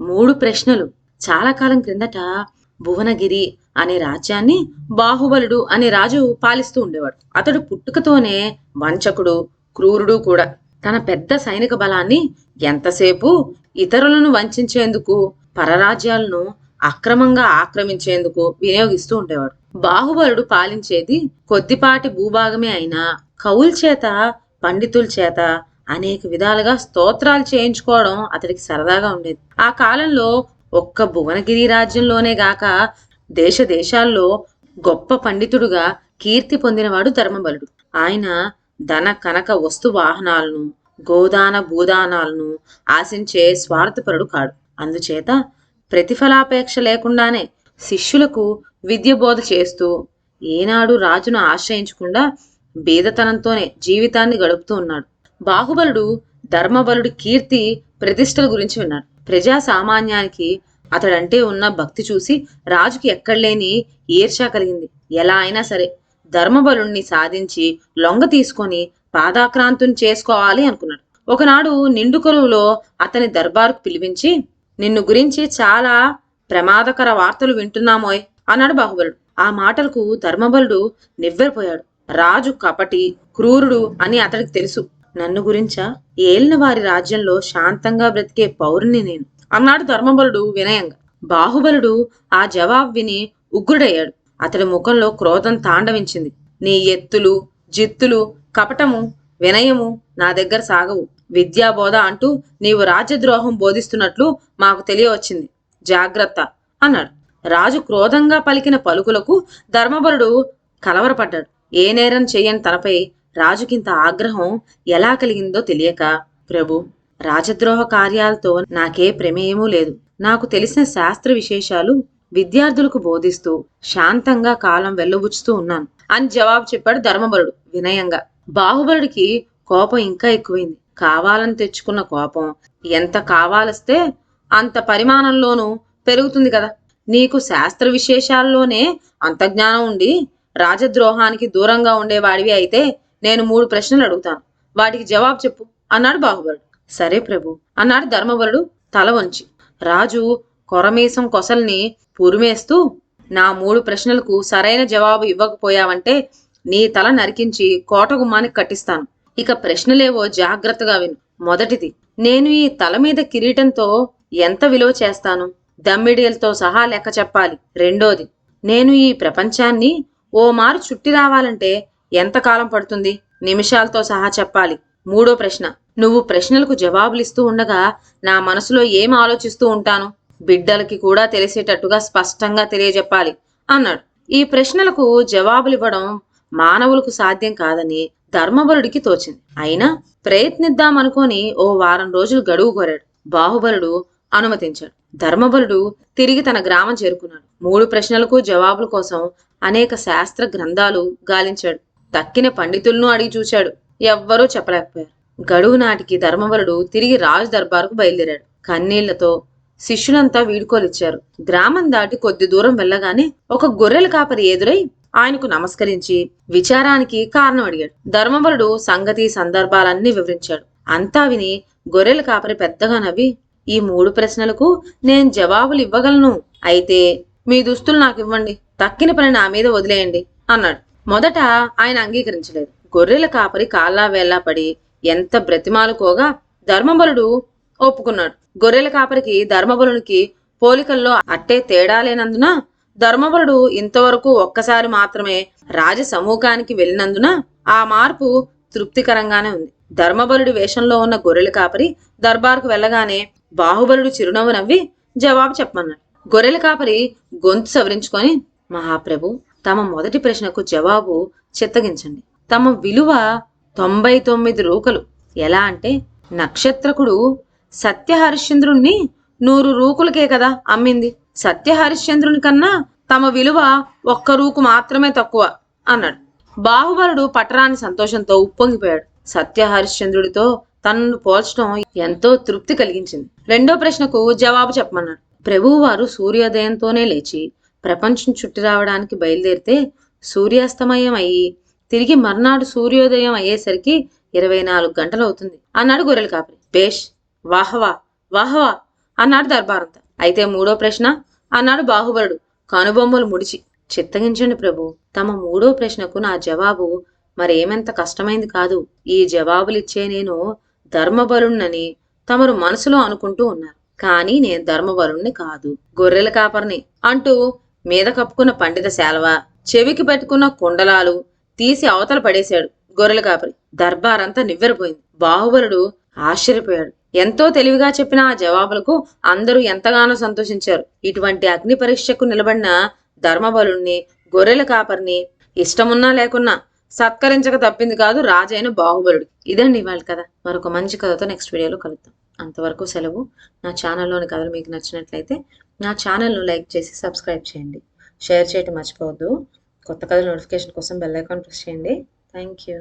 మూడు ప్రశ్నలు. చాలా కాలం క్రిందట భువనగిరి అనే రాజ్యాన్ని బాహుబలుడు అనే రాజు పాలిస్తూ ఉండేవాడు. అతడు పుట్టుకతోనే వంచకుడు క్రూరుడు కూడా. తన పెద్ద సైనిక బలాన్ని ఎంతసేపు ఇతరులను వంచేందుకు పరరాజ్యాలను అక్రమంగా ఆక్రమించేందుకు వినియోగిస్తూ ఉండేవాడు. బాహుబలుడు పాలించేది కొద్దిపాటి భూభాగమే అయినా కవుల చేత పండితుల చేత అనేక విధాలుగా స్తోత్రాలు చేయించుకోవడం అతడికి సరదాగా ఉండేది. ఆ కాలంలో ఒక్క భువనగిరి రాజ్యంలోనే గాక దేశ దేశాల్లో గొప్ప పండితుడుగా కీర్తి పొందినవాడు ధర్మబలుడు. ఆయన ధన కనక వస్తు వాహనాలను గోదాన భూదానాలను ఆశించే స్వార్థపరుడు కాడు. అందుచేత ప్రతిఫలాపేక్ష లేకుండానే శిష్యులకు విద్య బోధ చేస్తూ ఏనాడు రాజును ఆశ్రయించకుండా బీదతనంతోనే జీవితాన్ని గడుపుతూ ఉన్నాడు. బాహుబలుడు ధర్మబలుడి కీర్తి ప్రతిష్టల గురించి విన్నాడు. ప్రజా సామాన్యానికి అతడంటే ఉన్న భక్తి చూసి రాజుకి ఎక్కడలేని ఈర్ష కలిగింది. ఎలా అయినా సరే ధర్మబలుణ్ణి సాధించి లొంగ తీసుకొని పాదాక్రాంతుని చేసుకోవాలి అనుకున్నాడు. ఒకనాడు నిండు కొలువులో అతని దర్బారుకు పిలిపించి నిన్ను గురించి చాలా ప్రమాదకర వార్తలు వింటున్నామోయ్ అన్నాడు బాహుబలుడు. ఆ మాటలకు ధర్మబలుడు నివ్వెరపోయాడు. రాజు కపటి క్రూరుడు అని అతడికి తెలుసు. నన్ను గురించా? ఏలిన వారి రాజ్యంలో శాంతంగా బ్రతికే పౌరుని నేను. అన్నాడు ధర్మబలుడు వినయంగా. బాహుబలుడు ఆ జవాబు విని ఉగ్రుడయ్యాడు. అతడి ముఖంలో క్రోధం తాండవించింది. నీ ఎత్తులు జిత్తులు కపటము వినయము నా దగ్గర సాగవు. విద్యాబోధ అంటూ నీవు రాజ్యద్రోహం బోధిస్తున్నట్లు మాకు తెలియవచ్చింది. జాగ్రత్త అన్నాడు. రాజు క్రోధంగా పలికిన పలుకులకు ధర్మబలుడు కలవరపడ్డాడు. ఏ నేరం చెయ్యని తనపై రాజుకింత ఆగ్రహం ఎలా కలిగిందో తెలియక ప్రభు రాజద్రోహ కార్యాలతో నాకే ప్రమేయమూ లేదు. నాకు తెలిసిన శాస్త్ర విశేషాలు విద్యార్థులకు బోధిస్తూ శాంతంగా కాలం వెళ్ళబుచ్చుతూ ఉన్నాను. అని జవాబు చెప్పాడు ధర్మబలుడు వినయంగా. బాహుబలుడికి కోపం ఇంకా ఎక్కువైంది. కావాలని తెచ్చుకున్న కోపం ఎంత కావాలస్తే అంత పరిమాణంలోనూ పెరుగుతుంది కదా. నీకు శాస్త్ర విశేషాల్లోనే అంత జ్ఞానం ఉండి రాజద్రోహానికి దూరంగా ఉండేవాడివి అయితే నేను మూడు ప్రశ్నలు అడుగుతాను. వాటికి జవాబు చెప్పు. అన్నాడు బాహుబలుడు సరే ప్రభు అన్నాడు ధర్మవరుడు తల వంచి. రాజు కొరమీసం కొసల్ని పురిమేస్తూ నా మూడు ప్రశ్నలకు సరైన జవాబు ఇవ్వకపోయావంటే నీ తల నరికించి కోట గుమ్మానికి కట్టిస్తాను. ఇక ప్రశ్నలేవో జాగ్రత్తగా విను. మొదటిది నేను ఈ తల మీద కిరీటంతో ఎంత విలువ చేస్తాను? దమ్మిడియలతో సహా లెక్క చెప్పాలి. రెండోది నేను ఈ ప్రపంచాన్ని ఓ మారు చుట్టి రావాలంటే ఎంత కాలం పడుతుంది? నిమిషాలతో సహా చెప్పాలి. మూడో ప్రశ్న. నువ్వు ప్రశ్నలకు జవాబులిస్తూ ఉండగా నా మనసులో ఏం ఆలోచిస్తూ ఉంటాను? బిడ్డలకి కూడా తెలిసేటట్టుగా స్పష్టంగా తెలియజెప్పాలి అన్నాడు. ఈ ప్రశ్నలకు జవాబులివ్వడం మానవులకు సాధ్యం కాదని ధర్మబలుడికి తోచింది. అయినా ప్రయత్నిద్దామనుకొని ఓ వారం రోజులు గడువు కోరాడు. బాహుబలుడు అనుమతించాడు. ధర్మబలుడు తిరిగి తన గ్రామం చేరుకున్నాడు. మూడు ప్రశ్నలకు జవాబుల కోసం అనేక శాస్త్ర గ్రంథాలు గాలించాడు. తక్కిన పండితులను అడిగి చూశాడు. ఎవ్వరూ చెప్పలేకపోయారు. గడువు నాటికి ధర్మవరుడు తిరిగి రాజు దర్బారుకు బయలుదేరాడు. కన్నీళ్ళతో శిష్యులంతా వీడుకోలిచ్చారు. గ్రామం దాటి కొద్ది దూరం వెళ్ళగానే ఒక గొర్రెల కాపరి ఎదురై ఆయనకు నమస్కరించి విచారానికి కారణం అడిగాడు. ధర్మవరుడు సంగతి సందర్భాలన్నీ వివరించాడు. అంతా విని గొర్రెల కాపరి పెద్దగా నవ్వి ఈ మూడు ప్రశ్నలకు నేను జవాబులు ఇవ్వగలను. అయితే మీ దుస్తులు నాకు ఇవ్వండి తక్కిన పని నా మీద వదిలేయండి అన్నాడు. మొదట ఆయన అంగీకరించలేదు. గొర్రెల కాపరి కాల్లా వేళ్ళా పడి ఎంత బ్రతిమాలుకోగా ధర్మబలుడు ఒప్పుకున్నాడు. గొర్రెల కాపరికి ధర్మబలునికి పోలికల్లో అట్టే తేడా లేనందున ధర్మబలుడు ఇంతవరకు ఒక్కసారి మాత్రమే రాజ సమూహానికి వెళ్ళినందున ఆ మార్పు తృప్తికరంగానే ఉంది. ధర్మబలుడి వేషంలో ఉన్న గొర్రెల కాపరి దర్బార్కు వెళ్ళగానే బాహుబలుడు చిరునవ్వు నవ్వి జవాబు చెప్పమన్నాడు. గొర్రెల కాపరి గొంతు సవరించుకొని మహాప్రభు తమ మొదటి ప్రశ్నకు జవాబు చిత్తగించండి. తమ విలువ తొంభై తొమ్మిది రూకలు. ఎలా అంటే నక్షత్రకుడు సత్యహరిశ్చంద్రుణ్ణి నూరు రూకులకే కదా అమ్మింది. సత్యహరిశ్చంద్రుని కన్నా తమ విలువ ఒక్క రూకు మాత్రమే తక్కువ అన్నాడు. బాహుబలుడు పట్టరాని సంతోషంతో ఉప్పొంగిపోయాడు. సత్యహరిశ్చంద్రుడితో తనను పోల్చడం ఎంతో తృప్తి కలిగించింది. రెండో ప్రశ్నకు జవాబు చెప్పమన్నాడు. ప్రభువు వారు సూర్యోదయంతోనే లేచి ప్రపంచం చుట్టి రావడానికి బయలుదేరితే సూర్యాస్తమయం అయ్యి తిరిగి మర్నాడు సూర్యోదయం అయ్యేసరికి ఇరవై నాలుగు గంటలు అవుతుంది అన్నాడు గొర్రెల కాపరి. బేష్ వాహవా వాహవా అన్నాడు దర్బారంత. అయితే మూడో ప్రశ్న? అన్నాడు బాహుబలుడు కనుబొమ్మలు ముడిచి. చిత్తగించండి ప్రభు తమ మూడో ప్రశ్నకు నా జవాబు మరేమంత కష్టమైంది కాదు. ఈ జవాబులిచ్చే నేను ధర్మబలుణ్ణని తమరు మనసులో అనుకుంటూ ఉన్నారు. కానీ నేను ధర్మబలుణ్ణి కాదు. గొర్రెల కాపర్ని అంటూ మీద కప్పుకున్న పండిత శాల్వ చెవికి పెట్టుకున్న కుండలాలు తీసి అవతల పడేశాడు గొర్రెల కాపరి. దర్బారంతా నివ్వెరపోయింది. బాహుబలుడు ఆశ్చర్యపోయాడు. ఎంతో తెలివిగా చెప్పిన ఆ జవాబులకు అందరూ ఎంతగానో సంతోషించారు. ఇటువంటి అగ్ని పరీక్షకు నిలబడిన ధర్మబలుణ్ణి గొర్రెల కాపరిని ఇష్టమున్నా లేకున్నా సత్కరించక తప్పింది కాదు రాజైన బాహుబలుడు. ఇదండి ఇవాళ కథ. మరొక మంచి కథతో నెక్స్ట్ వీడియోలో కలుద్దాం. అంతవరకు సెలవు. నా ఛానల్లోని కథలు మీకు నచ్చినట్లయితే నా ఛానల్ను లైక్ చేసి సబ్స్క్రైబ్ చేయండి. షేర్ చేయటం మర్చిపోవద్దు. కొత్త కథల నోటిఫికేషన్ కోసం బెల్ ఐకాన్ ప్రెస్ చేయండి. Thank you.